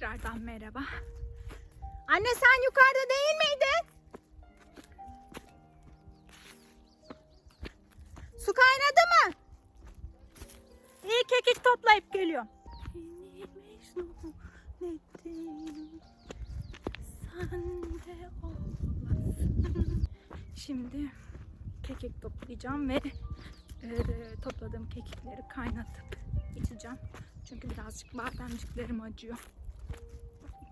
Tekrardan merhaba. Anne sen yukarıda değil miydin? Su kaynadı mı? İyi kekik toplayıp geliyorum. Şimdi kekik toplayacağım ve e, topladığım kekikleri kaynatıp içeceğim. Çünkü birazcık bademciklerim acıyor.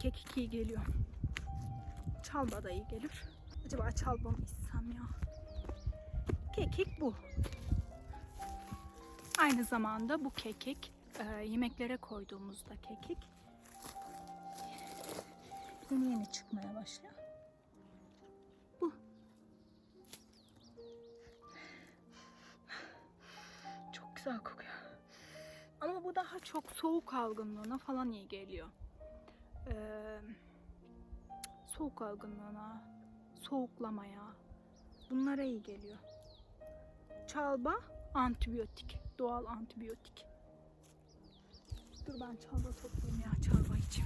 Kekik iyi geliyor. Çalba da iyi gelir. Acaba çalba mı içsem ya? Kekik bu. Aynı zamanda bu kekik e, yemeklere koyduğumuzda kekik yeni yeni çıkmaya başlıyor. Bu. Çok güzel kokuyor. Ama bu daha çok soğuk algınlığına falan iyi geliyor. Ee, soğuk algınlığına, soğuklamaya bunlara iyi geliyor. Çalba antibiyotik, doğal antibiyotik. Dur ben çalba toplayayım ya çalba için.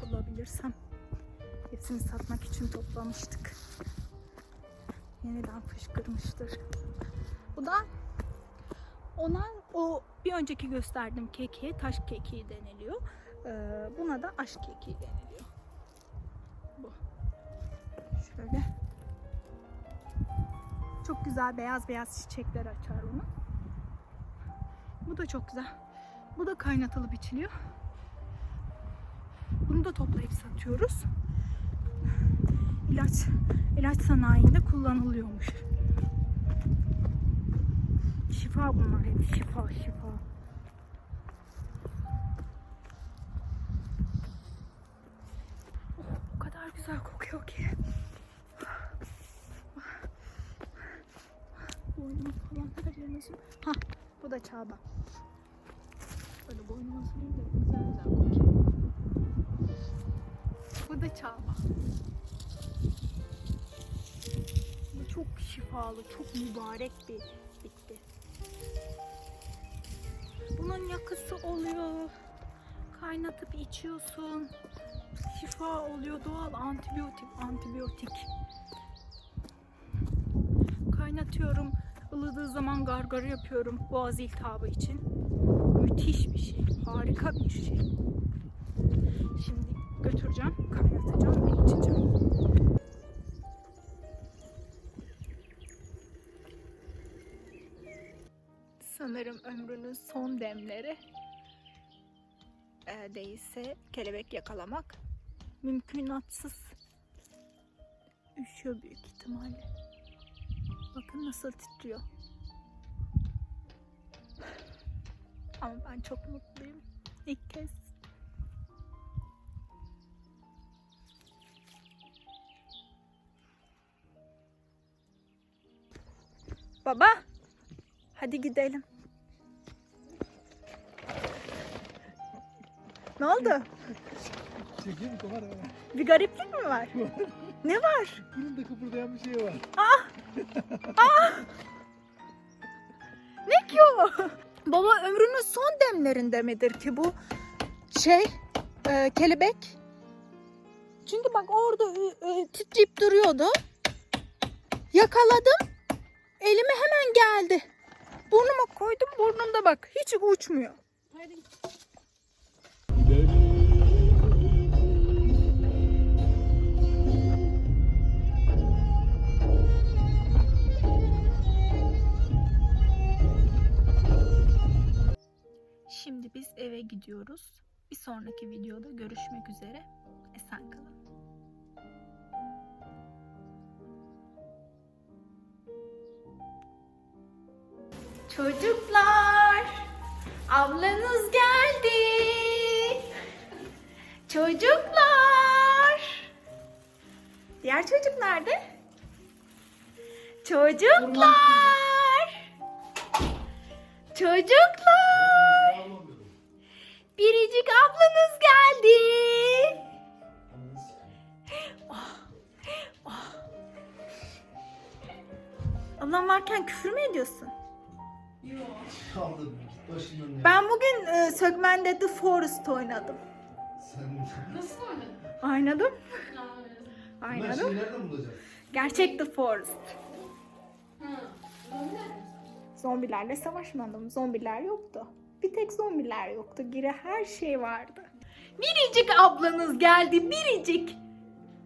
Bulabilirsem. Hepsini satmak için toplamıştık. Yeniden fışkırmıştır. Bu da ona o bir önceki gösterdiğim kekiğe taş kekiği deniliyor. Ee, buna da aşk kekiği deniliyor. Bu. Şöyle. Çok güzel beyaz beyaz çiçekler açar onu. Bu da çok güzel. Bu da kaynatılıp içiliyor. Bunu da toplayıp satıyoruz. İlaç, ilaç sanayinde kullanılıyormuş. Şifa bunlar hep şifa şifa. O kadar güzel kokuyor ki. Boynuma falan her yerine Ha, bu da çağba. Böyle boynuma süreyim de güzel güzel kokuyor. Bu da çağba. Bu çok şifalı, çok mübarek bir. Bunun yakısı oluyor. Kaynatıp içiyorsun. Şifa oluyor. Doğal antibiyotik, antibiyotik. Kaynatıyorum. ılıdığı zaman gargara yapıyorum boğaz iltihabı için. Müthiş bir şey. Harika bir şey. Şimdi götüreceğim, kaynatacağım ve içeceğim. Sanırım ömrünün son demleri e, değilse kelebek yakalamak mümkünatsız. Üşüyor büyük ihtimalle. Bakın nasıl titriyor. Ama ben çok mutluyum. İlk kez. Baba, hadi gidelim. Ne oldu? Çekeyim. Bir gariplik mi var? Ne var? Bunun da kıpırdayan bir şey var. Ne ki o? Baba ömrünün son demlerinde midir ki bu şey e, kelebek? Çünkü bak orada e, titreyip duruyordu. Yakaladım. Elime hemen geldi. Burnuma koydum burnumda bak hiç uçmuyor. Şimdi biz eve gidiyoruz. Bir sonraki videoda görüşmek üzere. Esen kalın. Çocuklar, ablanız geldi. Çocuklar. Diğer çocuk nerede? Çocuklar. Çocuklar. Biricik ablanız geldi. Oh, oh. Ablam varken küfür mü ediyorsun? Kaldım. Git başından ya. Ben bugün e, Sökmen'de The Forest oynadım. Sen Nasıl oynadın? Oynadım. Bunlar Oynadım. şimdi nereden bulacağız? Gerçek The Forest. Ha. Zombilerle savaşmadım. Zombiler yoktu. Bir tek zombiler yoktu. Geri her şey vardı. Biricik ablanız geldi. Biricik.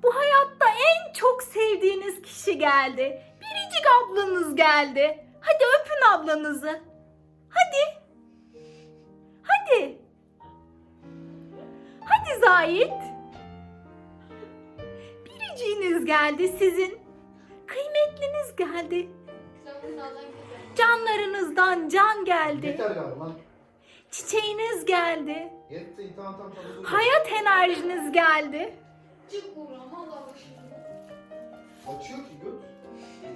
Bu hayatta en çok sevdiğiniz kişi geldi. Biricik ablanız geldi. Hadi öpün ablanızı. Zahit. Biriciğiniz geldi sizin. Kıymetliniz geldi. Canlarınızdan can geldi. Yeter galiba lan. Çiçeğiniz geldi. Yetti tamam tamam tamam. dur. Hayat enerjiniz geldi. Çık buradan. Açıyor ki göt.